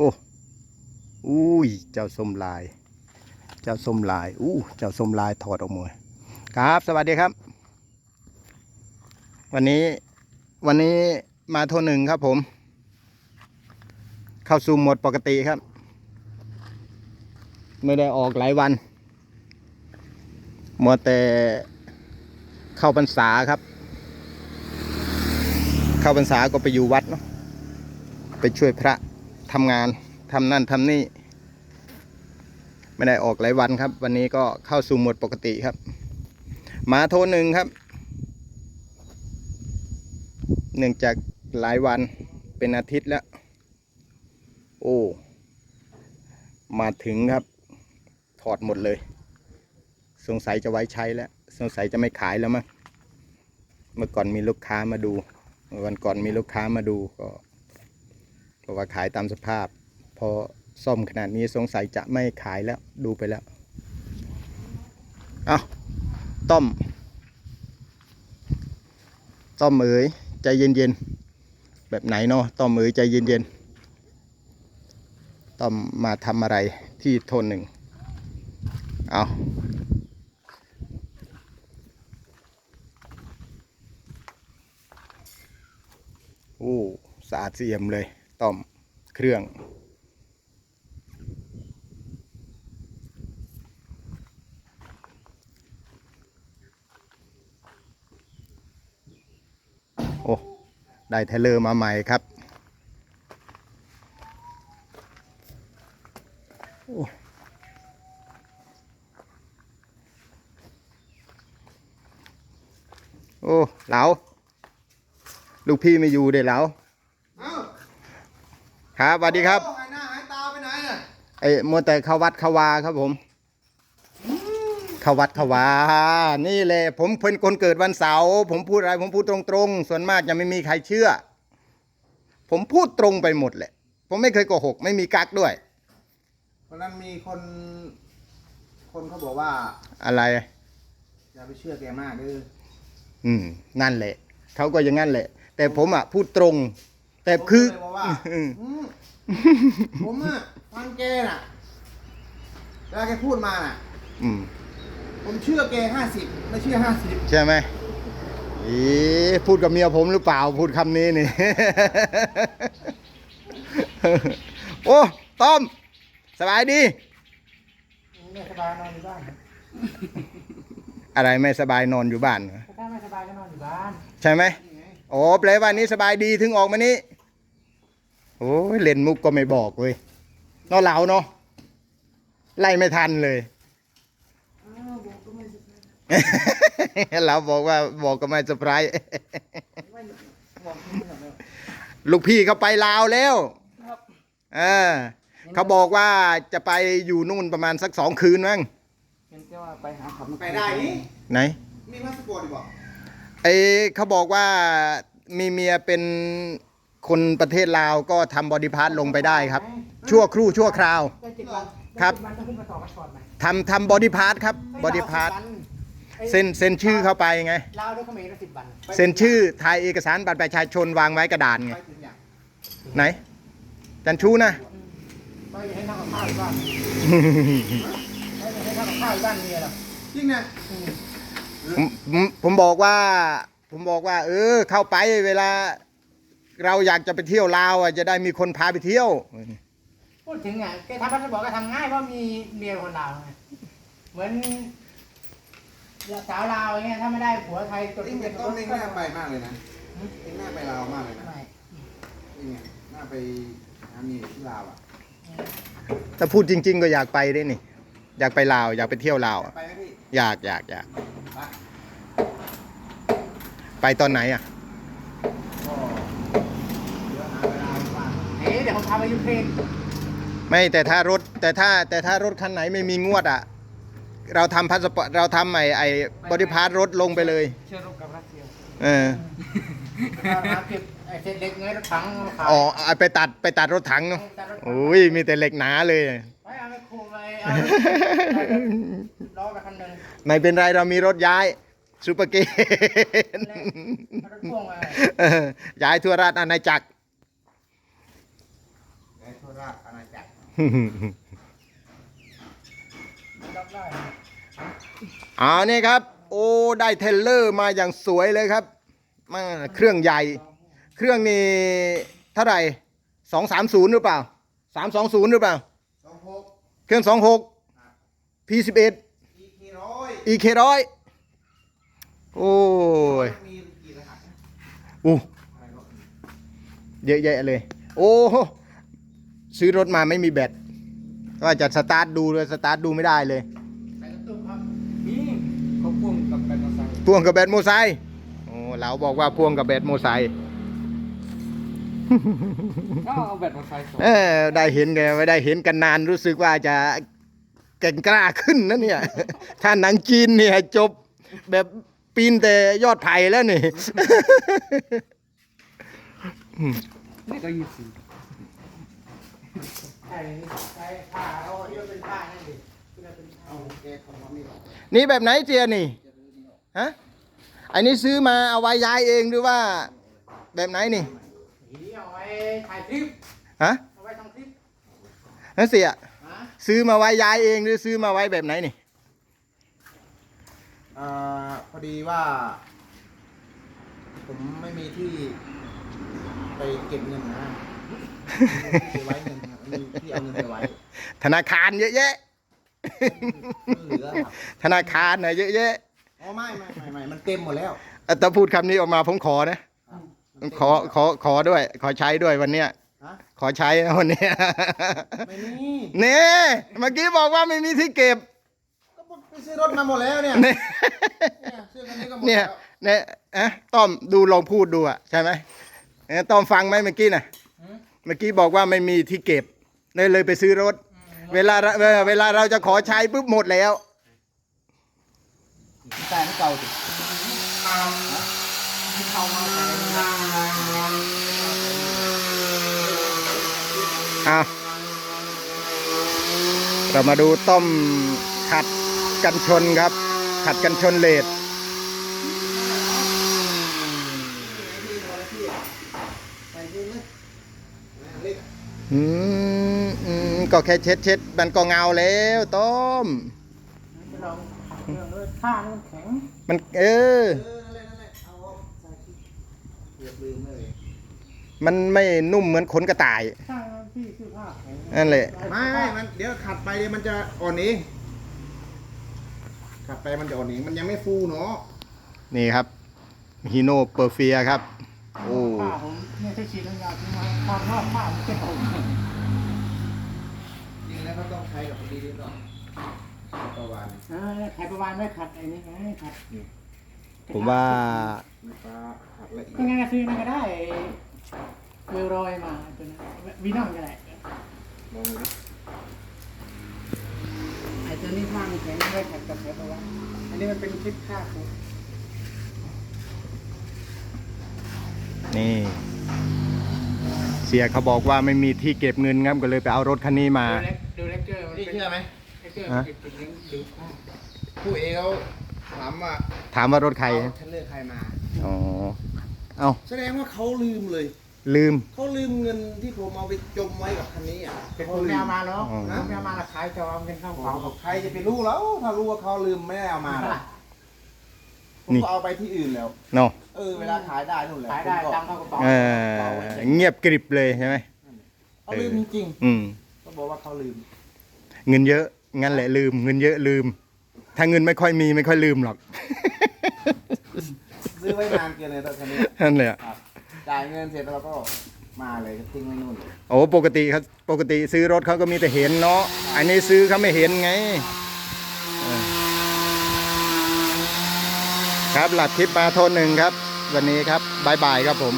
อ้อุ้ย เจ้าสมลาย เจ้าสมลาย อู้ เจ้าสมลายถอดออกหมดครับ สวัสดีครับ วันนี้ วันนี้มาโทรหนึ่งครับผม เข้าสู่หมดปกติครับ ไม่ได้ออกหลายวันมัวแต่เข้าพรรษาครับ เข้าพรรษาก็ไปอยู่วัดเนาะ ไปช่วยพระ ทำงานทำนั่นทำนี่ ไม่ได้ออกหลายวันครับ วันนี้ก็เข้าสู่หมดปกติครับมาโทรหนึ่งครับ เนื่องจากหลายวันเป็นอาทิตย์แล้ว โอ้ มาถึงครับ ถอดหมดเลย สงสัยจะไว้ใช้แล้ว สงสัยจะไม่ขายแล้วมั้งเมื่อก่อนมีลูกค้ามาดู วันก่อนมีลูกค้ามาดูก็ บอกว่าขายตามสภาพ พอซ่อมขนาดนี้สงสัยจะไม่ขายแล้วดูไปแล้ว เอาต้อมต้อมเอ๋ยใจเย็นๆ แบบไหนเนาะต้อมเอ๋ยใจเย็นๆ ต้อมมาทำอะไรที่โทนหนึ่ง เอาโอ้ สะอาดเสียมเลย ต้อมเครื่อง โอ้ได้เทเลอร์มาใหม่ครับโอ้โอ้เหลาลูกพี่ไม่อยู่เด้เหลาเอ้า ครับสวัสดีครับโอ้หายหน้าหายตาไปไหนอะไอ้มัวแต่เข้าวัดเข้าวาครับผมเข้าวัดเข้าวา นี่แหละผมเป็นคนเกิดวันเสาร์ผมพูดอะไร ผมพูดตรงๆ ส่วนมากจะไม่มีใครเชื่อ ผมพูดตรงไปหมดแหละ ผมไม่เคยโกหก ไม่มีกักด้วยวันนั้นมีคน คนเขาบอกว่า อะไรอย่าไปเชื่อแกมากเด้ออืม นั่นแหละเขาก็อย่างนั้นแหละ แต่ผมอะพูดตรง แต่คือผมก็เลยบอกว่าอืม อืมผมอะฟังแกน่ะเวลาแกพูดมาน่ะ อืม ผมเชื่อแกห้าสิบไม่เชื่อห้าสิบใช่ไหมอีพูดกับเมียผมหรือเปล่าพูดคำนี้นี่ โอ้ต้อม สบายดี ไม่สบายนอนอยู่บ้านอะไรไม่สบายนอนอยู่บ้านเหรอถ้าไม่สบายก็นอนอยู่บ้านใช่ไหม โอ้แปลว่านี้สบายดีถึงออกมานี้ โอ้ยเล่นมุกก็ไม่บอกเว้ยเนอะเหลาเนาะไล่ไม่ทันเลยเราบอกว่าบอกก็ไม่เซอร์ไพรส์บอกที่นี่หน่อยเลยลูกพี่เขาไปลาวแล้วเออเขาบอกว่าจะไปอยู่นู่นประมาณสักสองคืนมั้งเห็นแค่ว่าไปหาขับไปได้นี่ไหนมีพาสปอร์ตดีบอกไอเขาบอกว่ามีเมียเป็น คนประเทศลาวก็ทำบอดี้พาร์ทลงไปได้ครับ ชั่วครู่ชั่วคราว ได้จิตวันครับ ได้จิตวันต้องขึ้นมาต่อมาก่อนไหมทำทำบอดี้พาร์ทครับบอดี้พาร์ทเซ็นเซ็นชื่อเข้าไปไง ลาวด้วยเขมรละสิบวันเซ็นชื่อถ่ายเอกสารบัตรประชาชนวางไว้กระดานไง ไปถึงอย่างไหน จันชูนะ ไปให้ทำกับข้าวอยู่บ้านให้ให้ทำกับข้าวอยู่บ้านเมียเหรอจริงนะอืมผมผมผมบอกว่า ผมบอกว่า เออ เข้าไปเวลา เราอยากจะไปเที่ยวลาวอะจะได้มีคนพาไปเที่ยว พูดถึงอะแกทำพาสปอร์ตก็ทำง่ายเพราะมีเมียคนลาวไงเหมือนสาวลาวอย่างเงี้ยถ้าไม่ได้ผัวไทยจดจริงทะเป็เบียนนต้นเองหน้าไปมากเลยนะอืมเองหน้าไปลาวมากเลยนะไม่จริงอะหน้าไปหาเมียที่ลาวอะถ้าพูดจริง ๆ ก็อยากไปด้วยนี่ อยากไปลาว อยากไปเที่ยวลาวอะไปไหมพี่อยากอยากอยากไปไปตอนไหนอะ ก็เดี๋ยวหาเวลาว่าง เอ๊ะเดี๋ยวผมพาไปยูเครนไม่แต่ถ้ารถแต่ถ้าแต่ถ้ารถคันไหนไม่มีงวดอะ เราทำพาสปอร์ตเราทำไอ้ไอ้บริพาร์รถลงไปเลย เชื่อรบกับรัสเซียเออแล้วก็หาเก็บไอ้เศษเหล็กเงยรถถังมาขายอ๋อเอาไปตัดไปตัดรถถังเนาะตัดรถถังโอ้ยมีแต่เหล็กหนาเลย ไปเอาไปคูไปเอาล้อไปคันหนึ่งไม่เป็นไรเรามีรถย้ายซูเปอร์เกนเอารถพ่วงมาเออย้ายทั่วราชอาณาจักรในโทรราชอาณารับได้นะเอานี่ครับ โอ้ได้เทรลเลอร์มาอย่างสวยเลยครับมาเครื่องใหญ่ เครื่องนี้เท่าไหร่สองสามศูนย์หรือเปล่าสามสองศูนย์หรือเปล่าสองหกเครื่องสองหก P สิบเอ็ดอีกกี่ร้อย EK ร้อยโอ้ยมีกี่รหัสนะอู้อะไรก็มีเยอะแยะเลย โอ้ ซื้อรถมาไม่มีแบตว่าจะสตาร์ทดูเลยสตาร์ทดูไม่ได้เลยใส่ตุ้มครับนี่เขาพ่วงกับแบตมอเตอร์ไซค์พ่วงกับแบตโมอไซค์โอ้เราบอกว่าพ่วงกับแบตโมอไซค์ ก็เอาแบตมอเตอร์ไซค์สองเออได้เห็นกันไม่ได้เห็นกันนานรู้สึกว่าจะเก่งกล้าขึ้นนะเนี่ย ถ้าหนังจีนเนี่ยจบแบบปีนแต่ยอดไผ่แล้วนี่ นี่ก็ยี่สิบ นผ้านั่นดิที่เราเป็นผ้าเอาแกของเราไม่ออกนี่แบบไหนเจียนี่ฮะอันนี้ซื้อมาเอาไว้ย้ายเองหรือว่า แบบไหนนี่ผีเอาไว้ถ่ายคลิปฮะเอาไว้ทำคลิปนั่นเสียฮะซื้อมาไว้ย้ายเองหรือซื้อมาไว้แบบไหนนี่อ่าพอดีว่า ผมไม่มีที่ไปเก็บเงินนะ มีที่ไว้เงินนะมีที่เอาเงินไปไว้ธนาคารเยอะแยะ มันเหลือครับธนาคารนะเยอะแยะอ๋อไม่ไม่ไม่ไม่มันเต็มหมดแล้วอะถ้าพูดคำนี้ออกมาผมขอนะ ครับมันเต็มขอขอขอด้วย ขอใช้ด้วยวันเนี้ย ฮะขอใช้นะวันเนี้ย ไม่มีเน่เมื่อกี้บอกว่าไม่มีที่เก็บก็ไปซื้อรถมาหมดแล้วเนี่ยเน่เนี่ยซื้อคันนี้ก็หมดเนี่ยแล้วเนี่ยอะต้อมดูลองพูดดูอะใช่ไหมเอ้ยต้อมฟังไหมเมื่อกี้น่ะ เมื่อกี้บอกว่าไม่มีที่เก็บเลยเลยไปซื้อรถ เวลาเราเวลาเวลาเราจะขอใช้ปุ๊บหมดแล้วแต่ไม่เก่าสิอะเรามาดูต้มขัดกันชนครับ ขัดกันชนเลด ใส่ซื้อไหมเล็ก อืมอืมก็แค่เช็ดเช็ดมันก็เงาแล้วต้มไปลองขัดเครื่องด้วยผ้านี่มันแข็งมันเออ เออนั่นแหละนั่นแหละเอาใส่ที่เกือบลืมเลยมันไม่นุ่มเหมือนขนกระต่าย ช่างพี่ซื้อผ้าแข็งนั่นแหละ ไม่ไม่มันเดี๋ยวขัดไปเดี๋ยวมันจะอ่อนเองขัดไปมันจะอ่อนเองมันยังไม่ฟูเนาะ นี่ครับฮีโน่เปอร์เฟียครับ โอ้ผ้าผมเนี่ยถ้าฉีดน้ำยาทิ้งไว้ความรอบผ้ามันจะตกจริงแล้วก็ต้องใช้กับดีนิดหน่อยประวานเออไขประวานไม่ขัดไอ้นี่ไงขัดผมว่ามีปลาขัดละเอียก็ดงั้นก็ซื้อนั่นก็ได้เวลรอยมาตัวนั้นวีนอมก็ได้ลองดูดิไอ้ตัวนี้ผ้ามันแข็งไม่ขัดกับไขประวานอันนี้มันเป็นคลิปผ้าผม นี่ เสียเขาบอกว่าไม่มีที่เก็บเงินครับก็เลยไปเอารถคันนี้มา ดูเล็กดูเล็กเกอร์มันนี่เป็นเชื่อไหมเล็กเกอร์ฮะมันเป็นเป็นดูผ้าผู้เอเขาถามว่าถามว่ารถใคร เอาฉันเลือกใครมา อ๋อ เอาแสดงว่าเขาลืมเลยลืม เขาลืมเงินที่ผมเอาไปจมไว้กับคันนี้อะเป็นผมไม่เอามาหรอกอ๋อผมไม่เอามาละขายจอมเป็นข้าวผมเปล่าบอกใครจะไปรู้แล้ว ถ้ารู้ว่าเขาลืมไม่ได้เอามาล่ะ ผมนี่ ก็เอาไปที่อื่นแล้ว เนาะเออเวลาขายได้นู่นแหละขายได้ผมก็ตังค์เข้ากระเป๋าเออเงียบกริบเลยใช่ไหม เขาลืมจริงอืม ๆเขาบอกว่าเขาลืมเงินเยอะงั้นแหละลืม เงินเยอะลืม ถ้าเงินไม่ค่อยมีไม่ค่อยลืมหรอก ซื้อไว้นานเกินเลยตอนนี้นั่นแหละครับจ่ายเงินเสร็จแล้วก็มาเลยก็ทิ้งไว้นู่นเลยโอ้ปกติเขาปกติซื้อรถเขาก็มีแต่เห็นเนาะอันนี้ซื้อเขาไม่เห็นไงเออ ครับหลับคลิปมาโทษหนึ่งครับ วันนี้ครับบายบายครับผม